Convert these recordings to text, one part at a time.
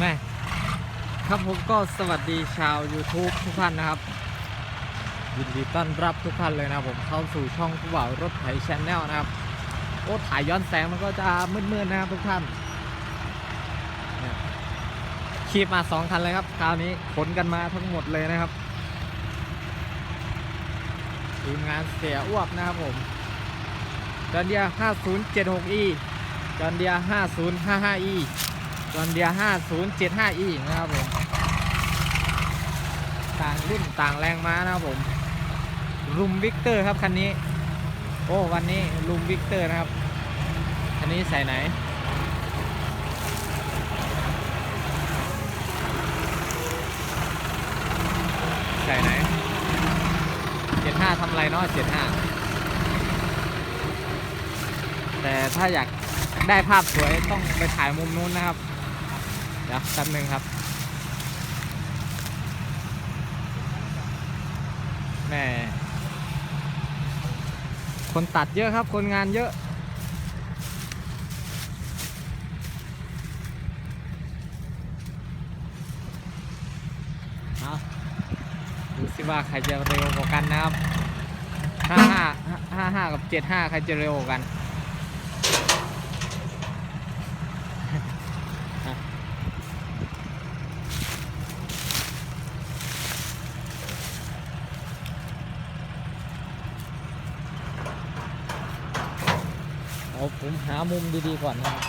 แม่ครับผมก็สวัสดีชาว YouTube ทุกท่านนะครับ ยินดีต้อนรับทุกท่านเลยนะผมเข้าสู่ช่องผู้บ่าวรถไถชแนลนะครับ โอ้ถ่ายย้อนแสงมันก็จะมืดๆนะครับทุกท่านเนี่ยขีบมาสองคันเลยครับคราวนี้ขนกันมาทั้งหมดเลยนะครับทีมงานเสียอ้วกนะครับผมจอนเดีย 5076e จอนเดีย 5055e จอนเดีย 5075e นะครับผม ต่างรุ่นต่างแรงม้านะครับผมรุมวิกเตอร์ครับคันนี้ โอ้วันนี้รุมวิกเตอร์นะครับ คันนี้ใส่ไหนใส่ไหน75ทำไรเนาะ75แต่ถ้าอยากได้ภาพสวยต้องไปถ่ายมุมนู้นนะครับ ดี๋ยวแป๊บหนึงครับแม่คนตัดเยอะครับ คนงานเยอะดูสิว่าใครจะเร็วกว่ากันนะครับห้าห้าห้าห้ากับเจ็ดห้าใครจะเร็วกว่ากัน ผมหามุมดีๆก่อนนะครับ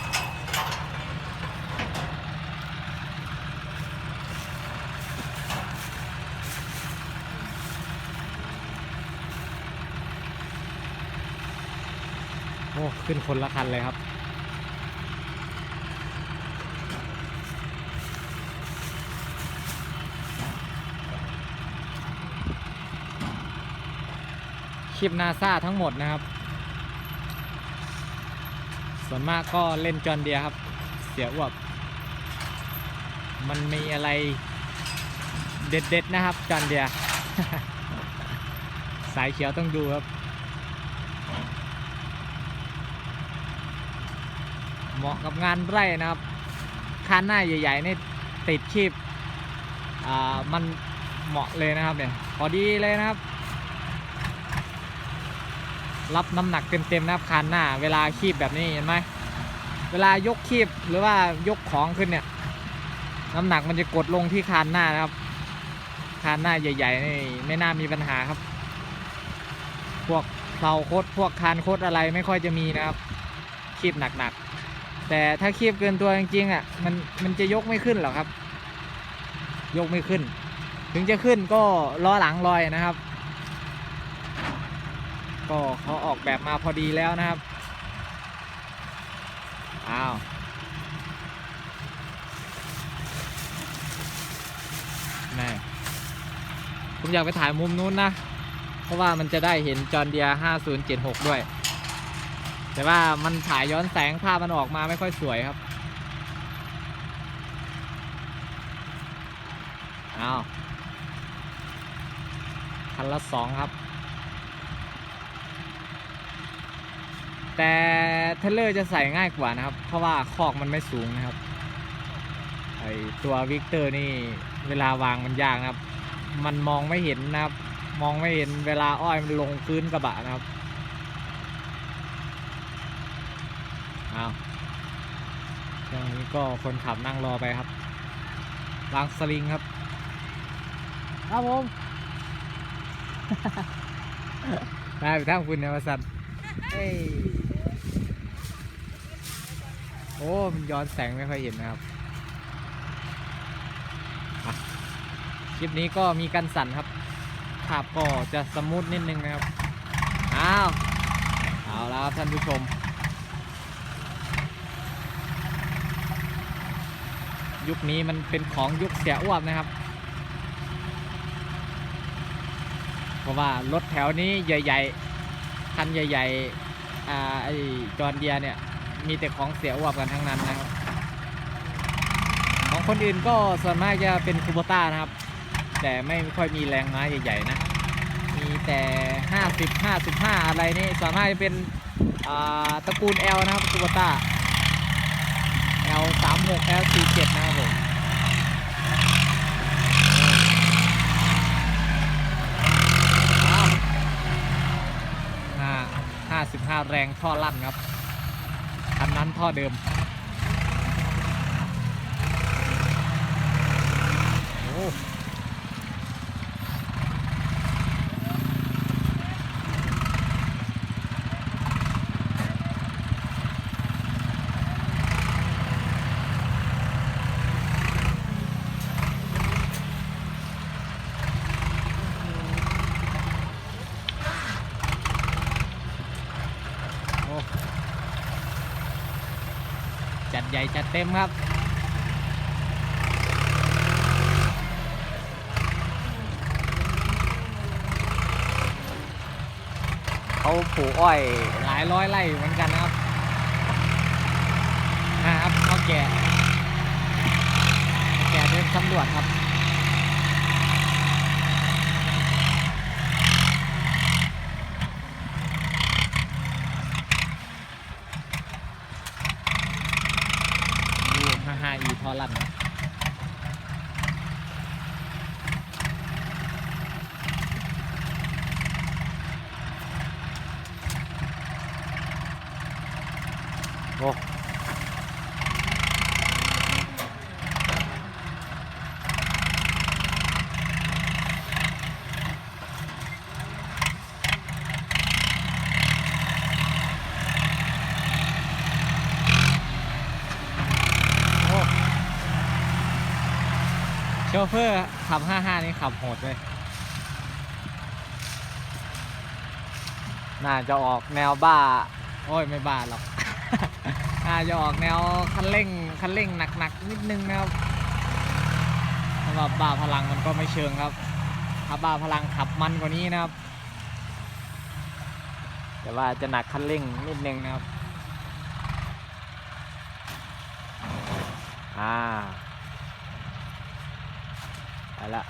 โอ้ขึ้นคนละคันเลยครับคลิปนาซาทั้งหมดนะครับ ส่วนมากก็เล่นจอนเดียครับ เสียอ้วกมันมีอะไรเด็ดๆนะครับจอนเดีย สายเขียวต้องดูครับ เหมาะกับงานไร่นะครับคันหน้าใหญ่ๆนี่ติดชีพอ่ามันเหมาะเลยนะครับเนี่ยพอดีเลยนะครับ รับน้ำหนักเต็มๆนะครับคันหน้า เวลาคีบแบบนี้เห็นไหมเวลายกคีบหรือว่ายกของขึ้นเนี่ย น้ำหนักมันจะกดลงที่คานหน้านะครับคานหน้าใหญ่ๆนี่ไม่น่ามีปัญหาครับ พวกเพลาโคดพวกคานโคดอะไรไม่ค่อยจะมีนะครับคีบหนักๆ แต่ถ้าคีบเกินตัวจริงๆอะมันมันจะยกไม่ขึ้นหรอกครับ ยกไม่ขึ้น ถึงจะขึ้นก็ล้อหลังลอยนะครับ ก็เขาออกแบบมาพอดีแล้วนะครับ อ้าวแม่ผมอยากไปถ่ายมุมนู้นนะ เพราะว่ามันจะได้เห็นจอร์เดีย5076 ด้วย แต่ว่ามันถ่ายย้อนแสงภาพมันออกมาไม่ค่อยสวยครับ อ้าวคันละสองครับ แต่เทเลอร์จะใส่ง่ายกว่านะครับ เพราะว่าคอกมันไม่สูงนะครับไอตัววิกเตอร์นี่เวลาวางมันยากนะครับ มันมองไม่เห็นนะครับ มองไม่เห็นเวลาอ้อยมันลงพื้นกระบะนะครับอ้าวช่วงนี้ก็คนขับนั่งรอไปครับวางสลิงครับ ครับผมได้ไปทางคุณเนี่ยมาสันเอ้ย โอ้มันย้อนแสงไม่ค่อยเห็นนะครับ คลิปนี้ก็มีกันสั่นครับ ภาพก็จะสมูทนิดนึงนะครับ อ้าว เอาแล้วครับท่านผู้ชม ยุคนี้มันเป็นของยุคเสียอ้วมนะครับ เพราะว่ารถแถวนี้ใหญ่ ๆ คันใหญ่ๆ อ่าไอจอนเดียเนี่ย มีแต่ของเสียอวบกันทั้งนั้นนะครับ ของคนอื่นก็ส่วนมากจะเป็นคูโบต้านะครับ แต่ไม่ค่อยมีแรงม้าใหญ่ ๆ นะ มีแต่ 50 55 อะไรนี่ส่วนมากจะเป็นตระกูล L นะครับคูโบต้า L 3 6 L 4 7นะครับผม55 แรงท่อลั่นครับ คันนั้นท่อเดิม ญ่จัดเต็มครับ เขาปลูกอ้อยหลายร้อยไร่เหมือนกันนะครับนะครับเขาแก่แก่เดินสำรวจครับ ดูห้าห้าอี ทอลันนะ โชเฟอร์ขับ 55 นี่ขับโหดเลยน่าจะออกแนวบ้า โอ้ยไม่บ้าหรอก น่าจะออกแนวคันเร่งคันเร่งหนักๆนิดนึงนะครับสำหรับบ้าพลังมันก็ไม่เชิงครับถ้าบ้าพลังขับมันกว่านี้นะครับ แต่ว่าจะหนักคันเร่งนิดนึงนะครับ อ่า ไปละ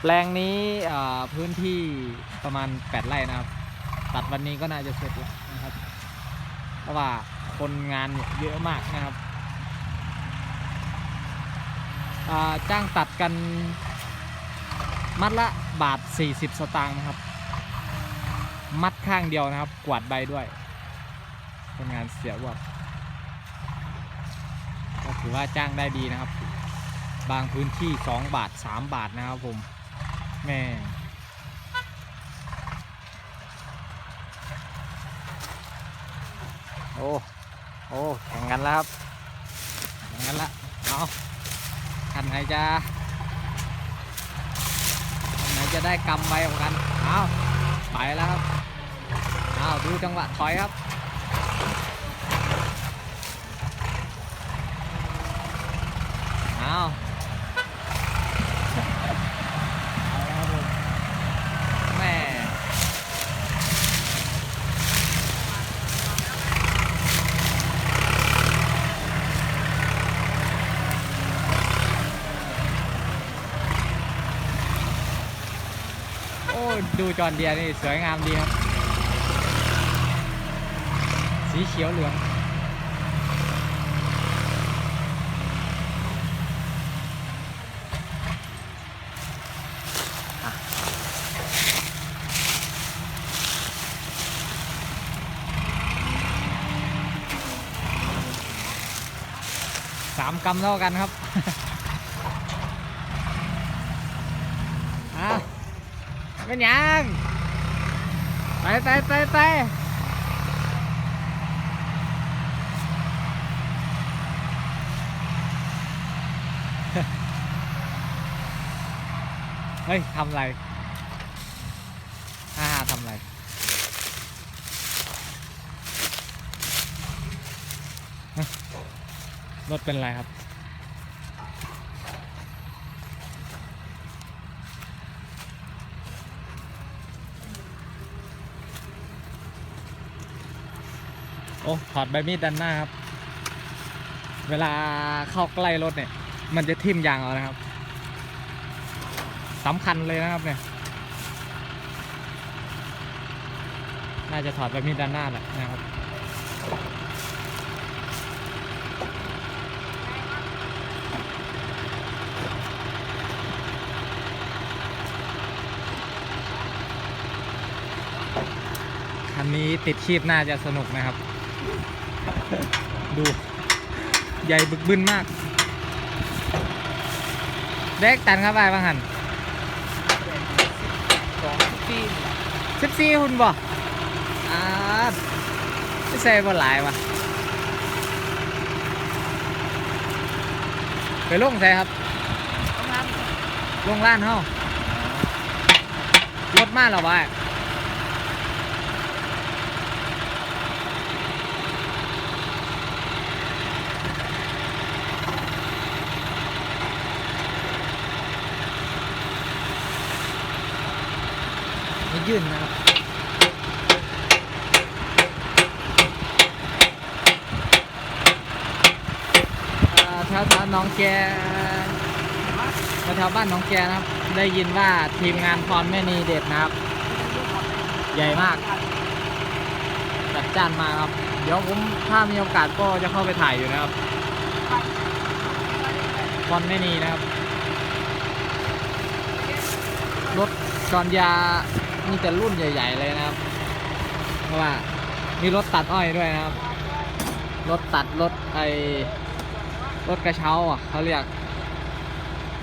แปลงนี้พื้นที่ประมาณ 8 ไร่นะครับ ตัดวันนี้ก็น่าจะเสร็จแล้วนะครับ เพราะว่าคนงานเยอะมากนะครับจ้างตัดกันมัดละบาท 40 สตางค์นะครับ มัดข้างเดียวนะครับ กวาดใบด้วย คนงานเสียวัด ก็ถือว่าจ้างได้ดีนะครับ บางพื้นที่ 2 บาท 3 บาทนะครับผมแม่โอ้โอ้แข่งกันแล้วครับแข่งกันละเอาคันไหนจะคันไหนจะได้กำใบของกันเอาไปแล้วครับเอาดูจังหวะถอยครับ อาเอาวแม่โอ้ดูจอนเดียนี่ สวยงามดีครับ สีเขียวเหลืองามกำเท่ากันครับอะเป็นยังไปไปไปไปเฮ้ยทำอะไรฮ่าฮ่าทำไร รถเป็นไรครับ โอ้ถอดใบมีดด้านหน้าครับ เวลาเข้าใกล้รถเนี่ย มันจะทิ่มยางเอานะครับสำคัญเลยนะครับเนี่ย น่าจะถอดใบมีดด้านหน้าแหละนะครับ นนี้ติดคีบน่าจะสนุกนะครับ ดูใหญ่บึกบึนมากเด็กตันครับไปบ้างหันสองปีสิบสี่หุ่นบ่อ่าไม่ใช่บ่หลายวะไปลงใส่ครับประมาณลงร้านเฮารถมาแล้ววะ ยื่นนะครับอ่าแถวแถวน้องแกแถวบ้านน้องแกนะครับ ได้ยินว่าทีมงานพรแม่นีเด็ดนะครับ ใหญ่มาก จัดจ้านมาครับ เดี๋ยวผมถ้ามีโอกาสก็จะเข้าไปถ่ายอยู่นะครับพรแม่นีนะครับ รถจอนยา มีแต่รุ่นใหญ่ ๆ เลยนะครับ เพราะว่ามีรถตัดอ้อยด้วยนะครับ รถตัดรถไอรถกระเช้าอะเขาเรียก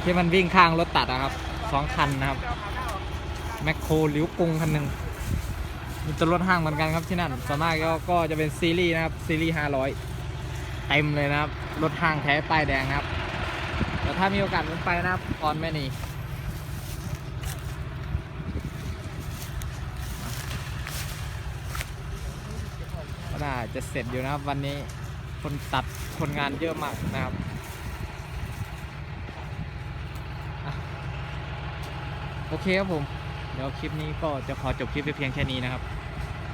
ที่มันวิ่งข้างรถตัดอะครับสองคันนะครับแมคโครหลิวกงคันหนึ่งมีตัวรถห้างเหมือนกันครับที่นั่นส่วนมากก็จะเป็นซีรีส์นะครับซีรีส์500เต็มเลยนะครับ รถห้างแท้ป้ายแดงนะครับแต่ถ้ามีโอกาสผมไปนะครับตอนแม่นีก็ น่าจะเสร็จอยู่นะครับ วันนี้คนตัดคนงานเยอะมากนะครับอโอเคครับผม เดี๋ยวคลิปนี้ก็จะขอจบคลิปไปเพียงแค่นี้นะครับ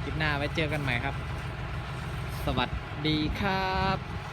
คลิปหน้าไว้เจอกันใหม่ครับ สวัสดีครับ